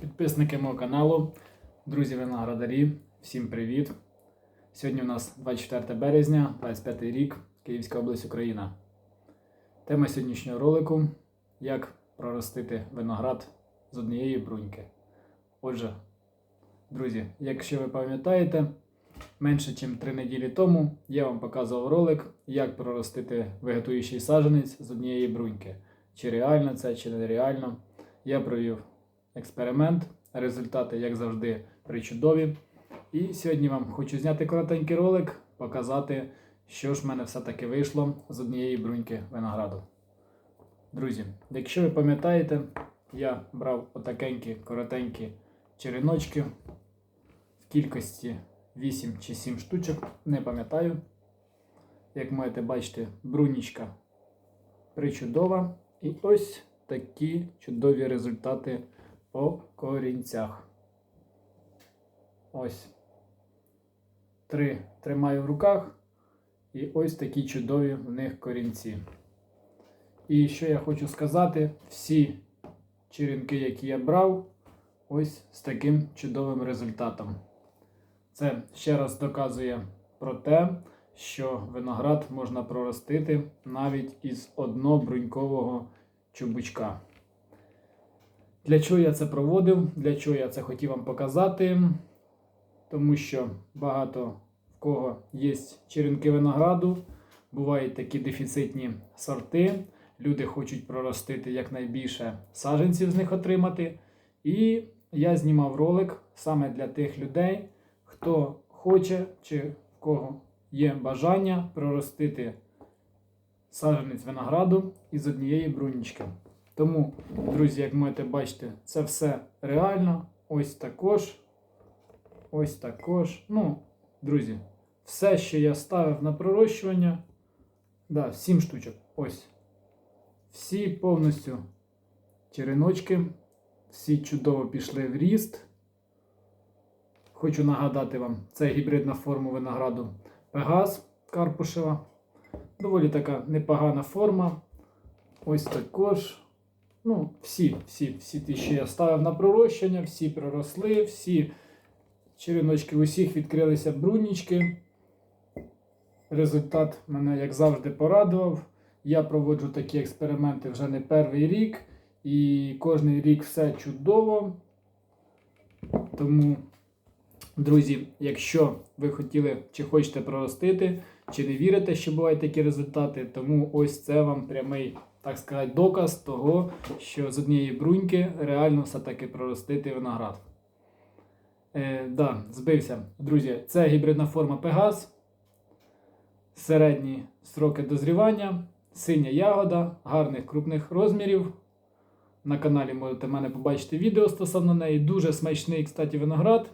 підписники мого каналу, друзі виноградарі, всім привіт! Сьогодні у нас 24 березня, 25 рік, Київська область Україна. Тема сьогоднішнього ролику як проростити виноград з однієї бруньки. Отже, друзі, якщо ви пам'ятаєте, менше ніж 3 неділі тому я вам показував ролик, як проростити вегетуючий саджанець з однієї бруньки. Чи реально це, чи нереально. Я провів експеримент. Результати, як завжди, причудові. І сьогодні вам хочу зняти коротенький ролик, показати, що ж в мене все-таки вийшло з однієї бруньки винограду. Друзі, якщо ви пам'ятаєте, я брав отакенькі коротенькі череночки в кількості 8 чи 7 штучок, не пам'ятаю. Як можете бачити, брунічка причудова. І ось такі чудові результати по корінцях. Ось. Три тримаю в руках. І ось такі чудові в них корінці. І що я хочу сказати, всі черенки, які я брав, ось з таким чудовим результатом. Це ще раз доказує про те, що виноград можна проростити навіть із однобрунькового чубучка. Для чого я це проводив? Для чого я це хотів вам показати? Тому що багато в кого є черенки винограду, бувають такі дефіцитні сорти. Люди хочуть проростити якнайбільше саджанців з них отримати. І я знімав ролик саме для тих людей, хто хоче чи в кого є бажання проростити саджанець винограду із однієї брунічки. Тому, друзі, як можете бачити, це все реально. Ось також. Ось також. Ну, друзі, все, що я ставив на пророщування. Да, 7 штучок. Ось. Всі повністю череночки. Всі чудово пішли в ріст. Хочу нагадати вам, це гібридна форма винограду Пегас Карпушева. Доволі така непогана форма. Ось також. Ну, всі, всі, всі ті, що я ставив на пророщення, всі проросли, всі череночки, у всіх відкрилися брунічки. Результат мене, як завжди, порадував. Я проводжу такі експерименти вже не перший рік, і кожний рік все чудово. Тому, друзі, якщо ви хотіли чи хочете проростити, чи не вірите, що бувають такі результати, тому ось це вам прямий, так сказати, доказ того, що з однієї бруньки реально все-таки проростити виноград. Е, да, збився. Друзі, це гібридна форма Пегас. Середні строки дозрівання, синя ягода, гарних крупних розмірів. На каналі можете мене побачити відео стосовно неї. Дуже смачний, кстати, виноград.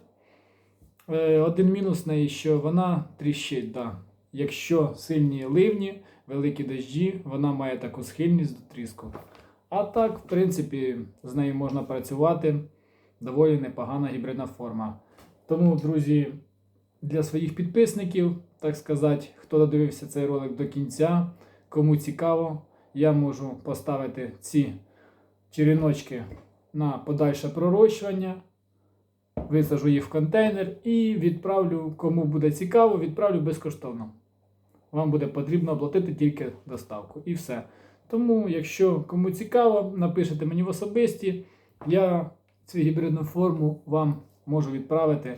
Е, один мінус неї, що вона тріщить. Да. Якщо сильні ливні, великі дощі, вона має таку схильність до тріску. А так, в принципі, з нею можна працювати. Доволі непогана гібридна форма. Тому, друзі, для своїх підписників, так сказати, хто додивився цей ролик до кінця, кому цікаво, я можу поставити ці черіночки на подальше пророщування, висажу їх в контейнер і відправлю, кому буде цікаво, відправлю безкоштовно. Вам буде потрібно оплатити тільки доставку. І все. Тому, якщо кому цікаво, напишете мені в особисті, я цю гібридну форму вам можу відправити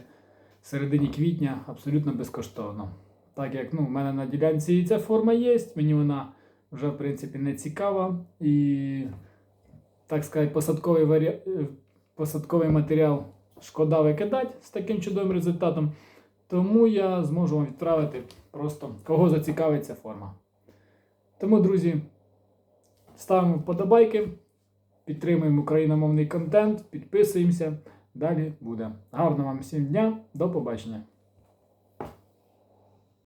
в середині квітня абсолютно безкоштовно. Так як ну, в мене на ділянці і ця форма є, мені вона вже в принципі не цікава. І, так сказати, посадковий, варі... посадковий матеріал шкода викидати з таким чудовим результатом. Тому я зможу вам відправити просто кого зацікавить ця форма. Тому, друзі, ставимо вподобайки, підтримуємо україномовний контент, підписуємося. Далі буде. Гарного вам всім дня, до побачення!